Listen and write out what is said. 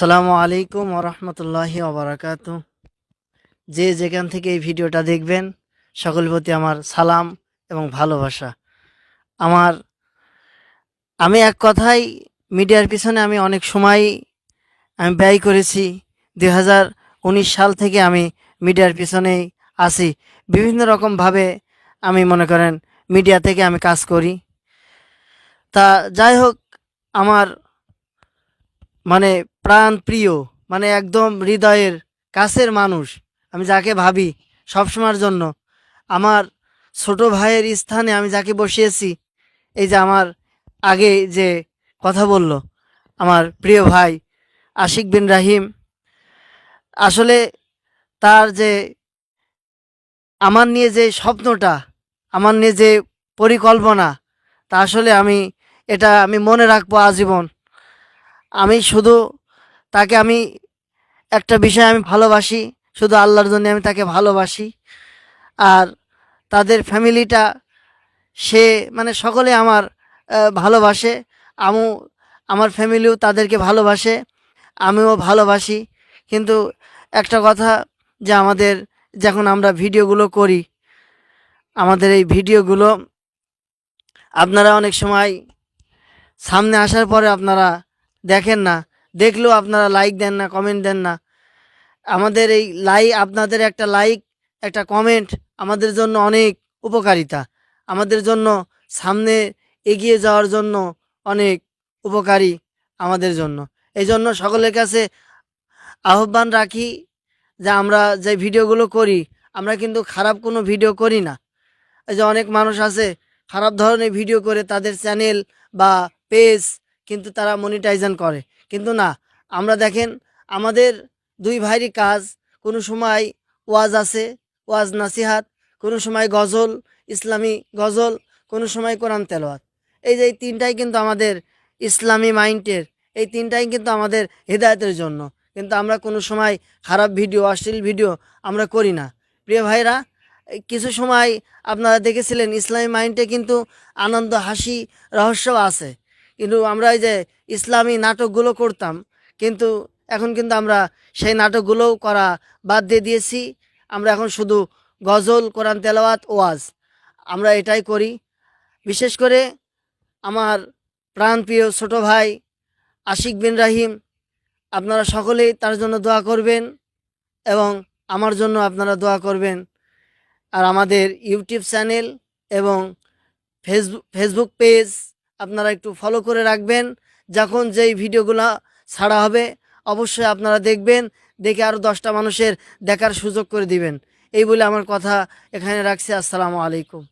সালামু আলাইকুম ওরহমতুল্লাহি ওবরাকাত যে যেখান থেকে এই ভিডিওটা দেখবেন সকল প্রতি আমার সালাম এবং ভালোবাসা। আমার, আমি এক কথাই মিডিয়ার পিছনে আমি অনেক সময় আমি ব্যয় করেছি। দুই হাজার উনিশ সাল থেকে আমি মিডিয়ার পিছনেই আছি। বিভিন্ন রকমভাবে আমি মনে করেন, মিডিয়া থেকে আমি কাজ করি। তা যাই হোক, আমার মানে প্রাণ প্রিয় মানে একদম হৃদয়ের কাছের মানুষ। আমি যাকে ভাবি সবসময়ের জন্য। আমার ছোট ভাইয়ের স্থানে আমি যাকে বসিয়েছি, এই যে আমার আগে যে কথা বলল, আমার প্রিয় ভাই আশিক বিন রাহিম, আসলে তার যে আমার নিয়ে যে স্বপ্নটা, আমার নিয়ে যে পরিকল্পনা, তা আসলে আমি, এটা আমি মনে রাখব আজীবন। আমি শুধু তাকে আমি একটা বিষয় আমি ভালোবাসি, শুধু আল্লাহর জন্য আমি তাকে ভালোবাসি। আর তাদের ফ্যামিলিটা, সে মানে সকলে আমার ভালোবাসে। আমু, আমার ফ্যামিলিও তাদেরকে ভালোবাসে, আমিও ভালোবাসি। কিন্তু একটা কথা যে আমাদের যখন আমরা ভিডিওগুলো করি, আমাদের এই ভিডিওগুলো আপনারা অনেক সময় সামনে আসার পরে আপনারা দেখেন না, দেখলেও আপনারা লাইক দেন না কমেন্ট দেন না। আমাদের এই লাইক আপনাদের একটা লাইক একটা কমেন্ট আমাদের জন্য অনেক উপকারিতা। আমাদের জন্য সামনে এগিয়ে যাওয়ার জন্য অনেক উপকারী আমাদের জন্য। এই জন্য সকলের কাছে আহ্বান রাখি যে আমরা যে ভিডিওগুলো করি, আমরা কিন্তু খারাপ কোনো ভিডিও করি না। এই যে অনেক মানুষ আছে, খারাপ ধরনের ভিডিও করে তাদের চ্যানেল বা পেজ কিন্তু তারা মনিটাইজেশন করে। কিন্তু না, আমরা দেখেন, আমাদের দুই ভাইয়েরই কাজ, কোনো সময় ওয়াজ আছে, ওয়াজ নাসিহাত, কোনো সময় গজল, ইসলামী গজল, কোনো সময় কোরআন তেলাওয়াত। এই যে এই তিনটাই কিন্তু আমাদের ইসলামী মাইন্ডের, এই তিনটাই কিন্তু আমাদের হেদায়তের জন্য। কিন্তু আমরা কোনো সময় খারাপ ভিডিও, অশ্লীল ভিডিও আমরা করি না। প্রিয় ভাইরা কিছু সময় আপনারা দেখেছিলেন, ইসলামী মাইন্ডে কিন্তু আনন্দ, হাসি, রহস্য আছে। কিন্তু আমরা এই যে ইসলামী নাটকগুলো করতাম, কিন্তু এখন কিন্তু আমরা সেই নাটকগুলোও করা বাদ দিয়ে দিয়েছি। আমরা এখন শুধু গজল, কোরআন, তেলাওয়াত, ওয়াজ আমরা এটাই করি। বিশেষ করে আমার প্রাণপ্রিয় ছোট ভাই আশিক বিন রাহিম, আপনারা সকলেই তার জন্য দোয়া করবেন এবং আমার জন্য আপনারা দোয়া করবেন। আর আমাদের ইউটিউব চ্যানেল এবং ফেসবুক ফেসবুক পেজ আপনারা একটু ফলো করে রাখবেন। যখন যেই ভিডিওগুলো ছাড়া হবে, অবশ্যই আপনারা দেখবেন, দেখে আরও দশটা মানুষের দেখার সুযোগ করে দিবেন। এই বলে আমার কথা এখানে রাখছি। আসসালামু আলাইকুম।